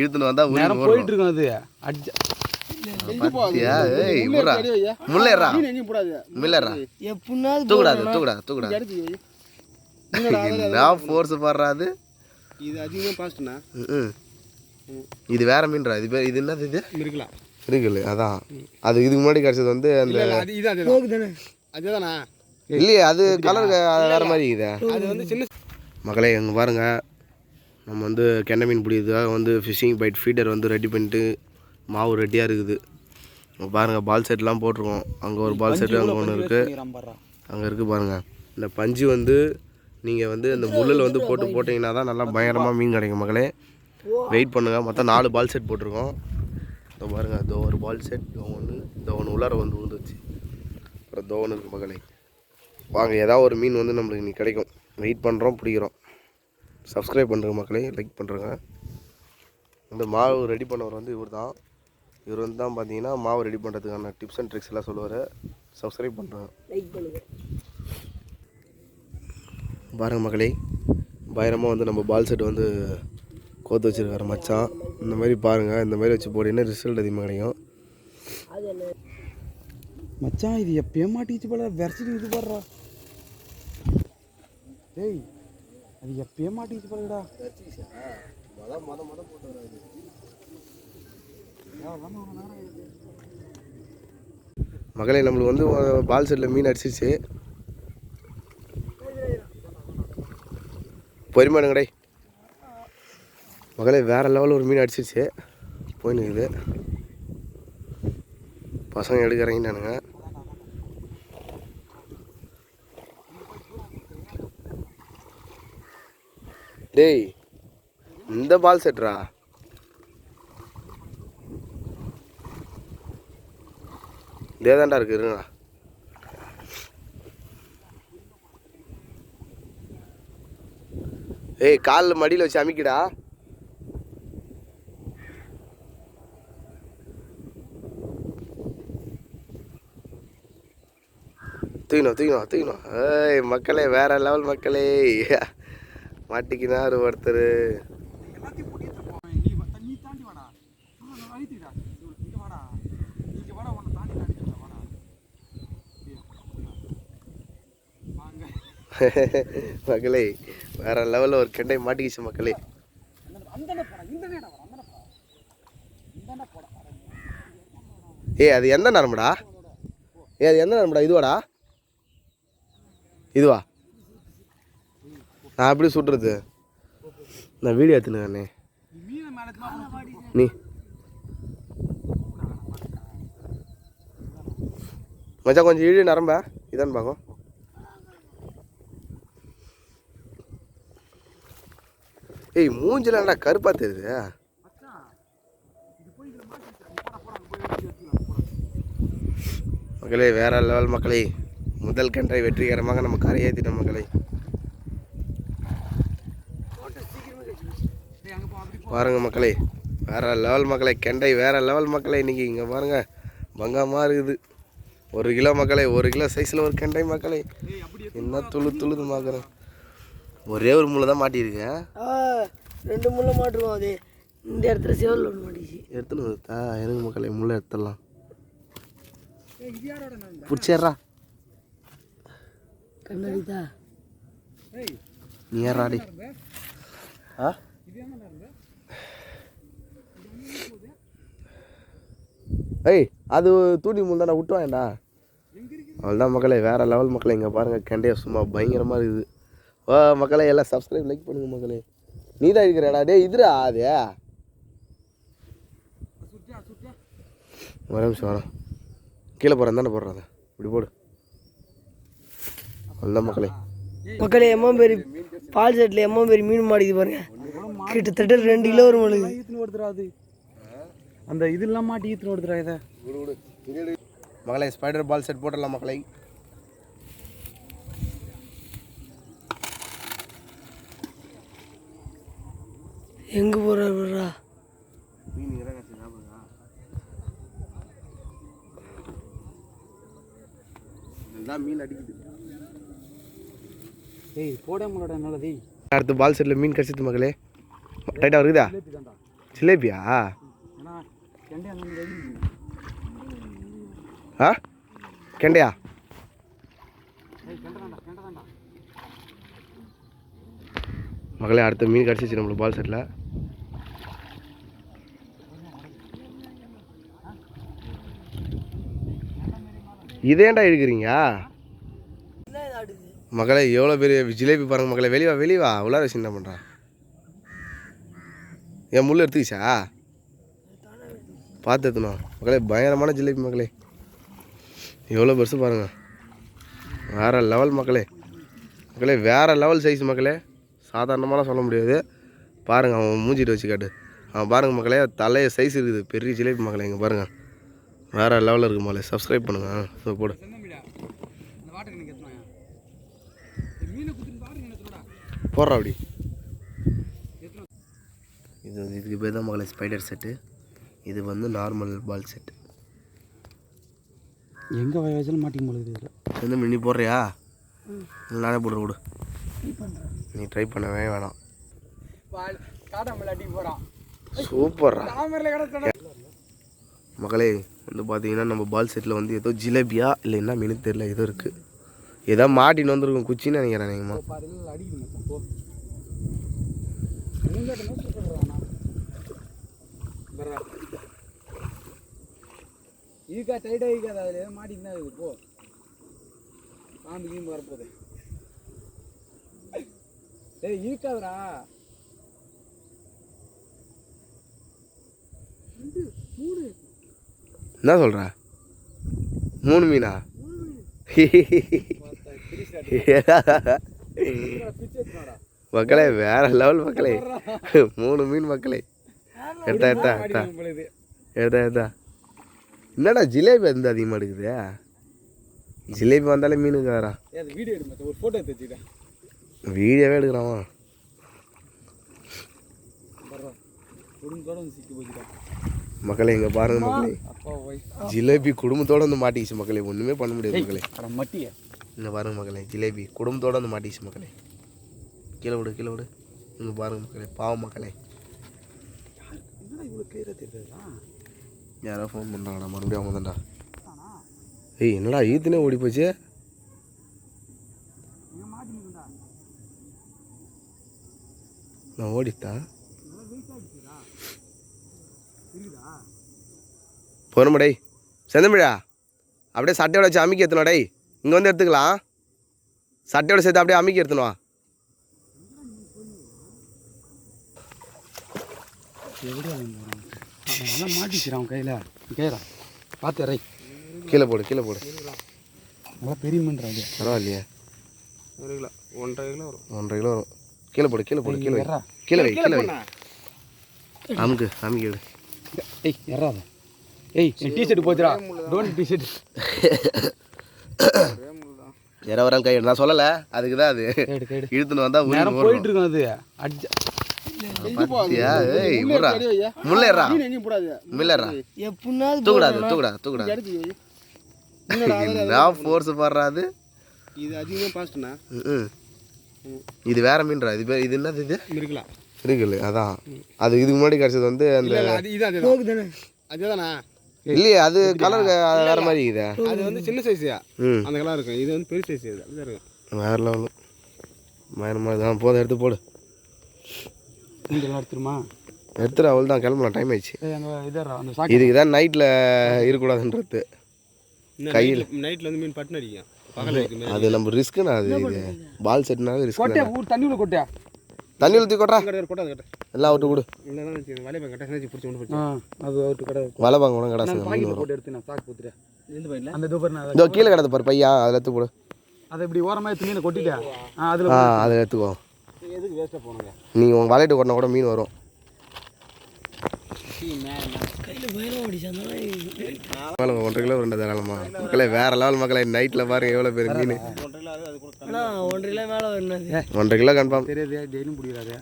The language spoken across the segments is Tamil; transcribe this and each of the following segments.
இழுத்துன்னு வந்தா உயிர் நேரம் போயிட்டு இருக்கும் அது. அடிச்ச இது வேற மீன்ரா. இது பேர் இது என்னது இது? இருக்குல்ல அதான். அது இதுக்கு முன்னாடி கிடைச்சது வந்து அந்த இல்லையே அது கலர் வேற மாதிரி இதா அது வந்து சின்ன மக்களே இங்கே பாருங்க. நம்ம வந்து கெண்டை மீன் பிடிக்கிறதுக்காக வந்து ஃபிஷிங் பைட் ஃபீடர் வந்து ரெடி பண்ணிட்டு மாவு ரெடியாக இருக்குது. இங்க பாருங்க பால் செட்லாம் போட்டிருக்கோம். அங்கே ஒரு பால் செட்டு அங்கே ஒன்று இருக்குது அங்கே இருக்குது பாருங்கள் இந்த பஞ்சு வந்து நீங்கள் வந்து இந்த முள்ளில் வந்து போட்டு போட்டிங்கன்னா தான் நல்லா பயங்கரமாக மீன் கிடைக்கும் மகளே வெயிட் பண்ணுங்கள் மொத்தம் நாலு பால் செட் போட்டிருக்கோம். இதோ பாருங்கள் இதோ ஒரு பால் செட் ஒன்று இதோ ஒன்று உள்ளார வந்து விழுந்துச்சு அப்புறம் இதோ ஒன்று இருக்குது மகளே வாங்க ஏதாவது ஒரு மீன் வந்து நம்மளுக்கு இன்னைக்கு கிடைக்கும். வெயிட் பண்ணுறோம் பிடிக்கிறோம். சப்ஸ்கிரைப் பண்ணுற மக்களே லைக் பண்ணுறேங்க இந்த மாவு ரெடி பண்ணவர் வந்து இவர் தான் இவர் வந்து தான் பார்த்தீங்கன்னா மாவு ரெடி பண்ணுறதுக்கான டிப்ஸ் அண்ட் ட்ரிக்ஸ் எல்லாம் சொல்லுவார். சப்ஸ்கிரைப் பண்ணுறேன் லைக் பண்ணுங்க. பாருங்க மக்களே பயங்கரமாக வந்து நம்ம பால் செட் வந்து கோத்து வச்சிருக்காரு மச்சான். இந்த மாதிரி பாருங்கள் இந்த மாதிரி வச்சு போட்டிங்கன்னா ரிசல்ட் அதிகமாக கிடைக்கும்? மச்சான் இது எப்பயே மாட்டிச்சு போல விரச்சிட்டு இது பாடுறா டேய் அது எப்பயே மாட்டிச்சு போலடா மகளே நம்மளுக்கு வந்து பால் செட்டில் மீன் அடிச்சிருச்சு. பொறுமையானுங்கடே மகளே வேறு லெவலில் ஒரு மீன் அடிச்சிருச்சு. போயின்னு இருக்குது. பசங்க எடுக்கிறீங்க நானுங்க டேய் இந்த பால் செட்ரா இதே தான்டா இருக்கு இருங்களா ஏய் காலில் மடியில் வச்சு அமிக்கிடா. தூக்கணும் தூக்கணும் தூக்கணும் ஏய் மக்களே வேற லெவல் மக்களே. மாட்டிக்கினார் ஒருத்தர்? மக்களே வேற லெவலில் ஒரு கெண்டை மாட்டிக்கிச்சு மக்களே. ஏய் அது எந்த நரம்புடா? ஏய் அது எந்த நரம்புடா? இதுவாடா? இதுவா? நான் எப்படி சுட்டுறது? நான் வீடியோ எடுத்துனுங்கண்ணே நீ. மச்சா கொஞ்சம் இழு நரம்ப. இதான் பார்க்கும் ஏய் மூஞ்சில என்னடா கருப்பா தெரியுது? மக்களே வேற லெவல் மக்களே முதல் கன்றை வெற்றிகரமாக நம்ம கரையேற்றிட்டோம் மக்களே. பாருங்க மக்களே வேற லெவல் மக்களே கெண்டை வேற லெவல் மக்களே இன்னைக்கு இங்கே பாருங்க பங்கமாக இருக்குது. ஒரு கிலோ மக்களே ஒரு கிலோ சைஸில் ஒரு கெண்டை மக்களே. என்ன துளு துளுது பார்க்குறேன் ஒரே ஒரு முள்ளை தான் மாட்டியிருக்கேன் ஆ ரெண்டு முள்ள மாட்டுருவோம் அது. இந்த இடத்துல செவல் ஒன்று மாட்டிச்சு. எடுத்துன்னு வந்துட்டா எனக்கு மக்களே முள்ளை எடுத்துடலாம். பிடிச்சிடுறா. கண்ணடிதா நீ ஏறாடி ஆ? ஏய் அது தூண்டி முள் தானே விட்டு வாங்கடா அவ்வளோதான் மக்களே வேறு லெவல் மக்களை இங்கே பாருங்கள் கெண்டையா சும்மா பயங்கரமாக இருக்குது. ஓ மக்களே எல்லாம் சப்ஸ்கிரைப் லைக் பண்ணுங்க மக்களே. நீ தான் இருக்கிறடா டேய் இதுடா அது ஒரு நிமிஷம் வரோம். கீழே போகிறேன் தானே போடுறாங்க இப்படி போடு. அவ்வளோதான் மக்களே. மக்களே எம்மா பேர் பால் செட்டில் எம்மா பேர் மீன் மாடிக்குது பாருங்க. கிட்டத்தட்ட ரெண்டு கிலோ வரும் அந்த இதெல்லாம் மாட்டி ஈத்துன்னு ஓடுதுடா இதை. மகளே ஸ்பைடர் பால் செட் போட்டுடலாம் மக்களை எங்கே போகிறா மீன் இறங்காச்சு ஞாபகம் இதுதான் மீன் அடிக்குது. ஏய் போட என்னால டேய். அடுத்து பால் செட்டில் மீன் கடிச்சிட்டு மகளே. டைட்டாக இருக்குதா ஜிலேபியா ஏன்னா கெண்டையா நம்ம வெடி ஆ? கெண்டையா? மகளே அடுத்த மீன் கிடச்சிச்சு நம்மளுக்கு பால் செட்டில் இதேண்டா ஆடுது மகளே எவ்வளோ பெரிய ஜிலேபி பாருங்க மகளே. வெளிவா வெளிவா உள்ளார வச்சு என்ன பண்ணுறான் என் முள் எடுத்துக்கிச்சா? பார்த்து எடுத்துணும் மக்களே பயங்கரமான ஜிலேபி மக்களே. எவ்வளோ பெருசு பாருங்கள் வேற லெவல் மக்களே. மக்களே வேறு லெவல் சைஸ் மக்களே. சாதாரணமாலாம் சொல்ல முடியாது. பாருங்கள் அவன் மூஞ்சிட்டு வச்சு காட்டு. அவன் பாருங்கள் மக்களே தலைய சைஸ் இருக்குது. பெரிய ஜிலேபி மக்களே இங்கே பாருங்கள் வேறு லெவலில் இருக்கு மக்களே. சப்ஸ்கிரைப் பண்ணுங்கள் ஸோ போடு. போடுறா அப்படி. இது இதுக்கு பேர் தான் மகளே ஸ்பைடர் செட்டு இது வந்து நார்மல் பால் செட் எங்கே வயசாலும் மாட்டிக்க முடியுது வந்து நீ போடுறியா? இல்லை நானே போடுற விடு நீ ட்ரை பண்ணவே வேணாம். கிடச்சா மகளே வந்து பார்த்தீங்கன்னா நம்ம பால் செட்டில் வந்து ஏதோ ஜிலேபியா இல்லை என்ன மீன் தெரியல ஏதோ இருக்குது ஏதோ மாட்டின்னு வந்திருக்கும் குச்சின்னு நினைக்கிறேன் நீங்கம்மா பாரு இல்லை அடிக்கணும் மச்சான், போ மூஞ்சாட்ட நோக்கி சொல்கிறான் வர்றா ஈக்கா டைட்டாக ஈக்காது அதில் ஏதோ மாட்டின்னு தான் இருக்குது போ பாம்பு கீம்பு வரப்போகுது ஏய் ஈக்காதுடா என்ன சொல்கிற மூணு மீனா மக்களே வேற லெவல் மக்களே மூணு மீன் மக்களே எட்டா எட்டா பொழுது எட்டா எட்டா என்னடா ஜிலேபி வந்து அதிகமாக எடுக்குது. ஜிலேபி வந்தாலே மீனுக்கு வரா ஏ அது வீடியோ எடு மச்சான். ஒரு ஃபோட்டோ எடுத்து வீடியோவே போச்சுடா. மக்களே இங்கே பாருங்க மக்களே. ஜிலேபி குடும்பத்தோட வந்து மாட்டிக்கிச்சு மக்களே. ஒன்றுமே பண்ண முடியாது மக்களே. மட்டிய. இங்கே பாருங்க மக்களே. ஜிலேபி குடும்பத்தோட வந்து மாட்டிக்கிச்சு மக்களே. கீழே விடு கீழே விடு. இங்கே பாருங்க மக்களே. பாவம் மக்களே. இவ்வளோ கிளியராக தெரியுதுடா யாரோ ஃபோன் பண்ணுறாங்கடா மறுபடியும் அவங்க தான்டா ஏய் என்னடா ஈத்துனே ஓடி போச்சு? நான் ஓடிட்டேன் போகணுமா டேய்? செந்தமிழா அப்படியே சட்டையோட வச்சு அமுக்கி எடுத்துனோம் டேய். இங்கே வந்து எடுத்துக்கலாம். சட்டையோட சேர்த்து அப்படியே அமுக்கி எடுத்துனு வா. எப்படியா நல்லா அவன் கையில்? கைரா பார்த்து ரை கீழே போடு கீழே போடு. நல்லா பெரிய மன்றா அது பரவாயில்லையே. ஒரு கிலோ ஒன்றரை கிலோ வரும். ஒன்றரை கிலோ வரும். கீழே போடு கீழே போடு கீழே வை. எறா கீழே வை கீழே வை. அமுக்கு அமுக்கி எடு ஏய் எறாத ஏய் என் டிஷர்ட் போச்சுடா. டோனி டிஷர்ட் இற வரான் கை நான் சொல்லலை. அதுக்கு தான் அது இழுத்துன்னு வந்தால் போயிட்டு இருக்கோம் அது. அடிச்ச பார்த்தியா ஏய் முறா முள்ளேறா முள்ளேறா எடுத்து வை. மீனோட ஆதாரம் என்ன ஃபோர்ஸ் இது அதிகமாக பாஸ்ட்ண்ணா ம் இது வேற மீன்ரா இது பேர் இது என்னது இது? இருக்குல்ல அதான் அது. இதுக்கு முன்னாடி கிடச்சது வந்து அந்த அதுதான். இல்லையே அது கலர் வேற மாதிரி இருக்குதே. அது வந்து சின்ன சைஸியா ம். அந்த கலர் இருக்கும். இது வந்து பெரிய சைஸ் இது வேற லெவலு பயணமாக தான். போதும் எடுத்து போடு. இதெல்லாம் எடுத்துருமா? எடுத்துரு அவள் தான் கிளம்பலாம். டைம் ஆயிடுச்சு. ஏய் அந்த இதரா அந்த சாக்கு இதுக்கு தான் நைட்டில் இருக்கக்கூடாதுன்றது. கையில். நைட்டில் வந்து மீன் பட்டுன்னு அடிக்கும். அது நம்ம ரிஸ்க்குண்ணா அது இது. பால் செட்னாவே ரிஸ்க் கொட்டியா ஊர் தண்ணி உள்ள கொட்டியா? தண்ணி ஊற்றி கட்ட எல்லாம் விட்டு கட்ட அது அவுட்டு கடை. கிடாசு போட்டு இதோ கீழே கிடது பாரு பையா அதில் எடுத்து போடு. அதை இப்படி ஓரமாக எடுத்து மீனை கொட்டிட்டா ஆ அதில் ஆ அதில் எடுத்துக்கோ. எதுக்கு வேஸ்ட்டாக போனாங்க நீங்கள் உங்கள் வலையிட்டு கொட்டினா கூட மீன் வரும். ஒன்றரை கிலோ ரெண்டு தாராளமா. மக்களே வேற லெவல் மக்களே நைட்டில் பாருங்க எவ்வளோ பேர் மீன். ஒன்றரை கிலோ மேலே என்னது? ஒன்றரை கிலோ கன்ஃபார்ம் தெரியாது டெய்லியும் பிடிக்கிறாரு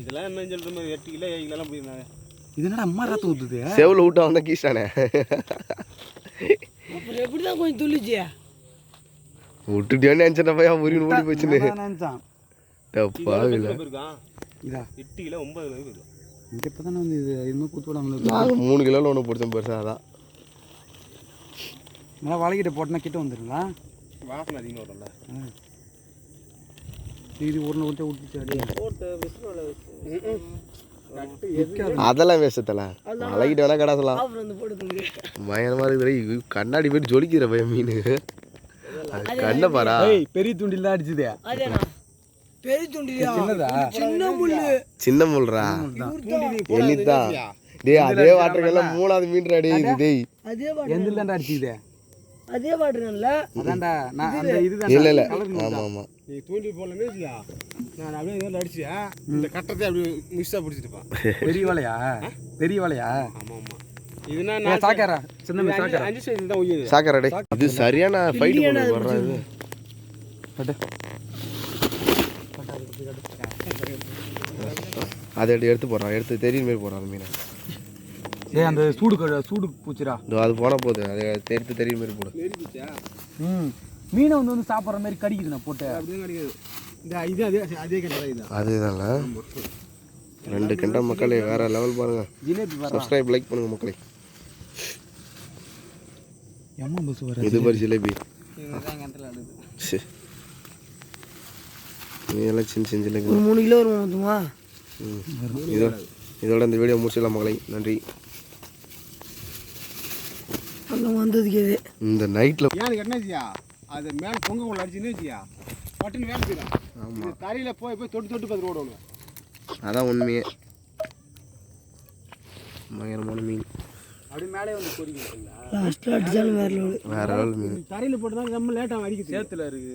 இதெல்லாம் என்ன சொல்கிற மாதிரி எட்டு கிலோ ஏழு கிலோலாம் பிடிக்கிறாங்க இது என்னடா அம்மா ரத்தம் ஊற்றுது செவில் விட்டா வந்தா கீழ்ச்சானே அப்புறம் எப்படி தான் கொஞ்சம் துள்ளிச்சியா? விட்டுட்டேன்னு நினச்சிட்ட பையா உரின்னு ஓடி போச்சுன்னு. நினச்சான் தப்பா இல்லை இருக்கான் இதா எட்டு கிலோ ஒன்பது கிலோ இருக்குது இங்கே இப்போ தானே வந்து இது இன்னும் கூத்து விடாமல் மூணு கிலோவில் ஒன்று பிடிச்சேன் பெருசாக அதான். நல்லா வலைக்கிட்ட போட்டோன்னா கிட்ட வந்துருங்களா? வாசனை அதிகமாக வரும்ல. இது ஒரு ஒருத்த விட்டுச்சு அதெல்லாம் வேஸ்டத்தல மலைக்கிட்ட வேணா கடை சொல்லலாம் ஆஃபர் வந்து போட்டு தந்துரு. பயங்கரமாக இருக்குது கண்ணாடி போயிட்டு ஜொலிக்கிற பையன் மீன். கண்ணை பாரா. ஏய் பெரிய தூண்டில் தான் அடிச்சுதே. பெரிய துண்டியா? சின்னதா? சின்ன முள்ளு. சின்ன முள்றா? எண்ணித்தான் டேய் அதே வாட்டருக்கெல்லாம் மூணாவது மீன் டேய் இது டேய். அதே வாட்டர் அடிச்சுதே அதான்டா நான் அந்த இதுதான் இல்லை இல்லை. ஆமாம் ஆமாம் நீ நான் அப்படியே அடிச்சியா இந்த கட்டத்தை அப்படியே மிஸ்ஸாக பிடிச்சிட்டுப்பான் பெரிய வலையா? பெரிய வலையா? ஆமாம் ஆமாம் இதுனா நான் சாக்காரா சின்ன மீன் அஞ்சு சாக்காரா அஞ்சு சைஸ் தான் உயிர். சாக்கடை டேய் இது சரியான ஃபைட் பண்ண வர்றாது கட்டு அதை எடுத்து எடுத்து போடுறான் எடுத்து தெரியும் மாரி போடுறான் அந்த மீனை. ஏய் அந்த சூடு சூடு பூச்சிரா இதோ அது போனால் போகுது அதை எடுத்து தெரியும் மாரி போடு. ம். மீனை வந்து வந்து சாப்பிட்ற மாதிரி போட்டு. கிடைக்காது இந்த இது அதே அதே அதுதான்ல. ரெண்டு கிண்ட மக்களே வேற லெவல் பாருங்க. சப்ஸ்கிரைப் லைக் பண்ணுங்க மக்களே. எம்மா பஸ் வர இது மாதிரி ஜிலேபி. இதெல்லாம் சின்ன சின்ன ஒரு மூணு கிலோ வரும் மொத்தமா ம். இதோட இதோட இந்த வீடியோ முடிச்சிடலாம் மகளை. நன்றி. அங்கே வந்ததுக்கு இது. இந்த நைட்டில் ஏன்னு என்னாச்சியா அது மேலே பொங்க கொள்ள அடிச்சுன்னு வச்சியா பட்டுன்னு வேலை செய்யலாம் ஆமாம் தரையில் போய் போய் தொட்டு தொட்டு பார்த்து ஓடணும் அதான் உண்மையே. பயங்கரமான மீன். லாஸ்ட்டில் அடிச்சாலும் வேற லெவலு. வேற லெவல் மீன். தரையில் போட்டு தான் ரொம்ப லேட்டாக அடிக்குது. சேத்துல இருக்கு.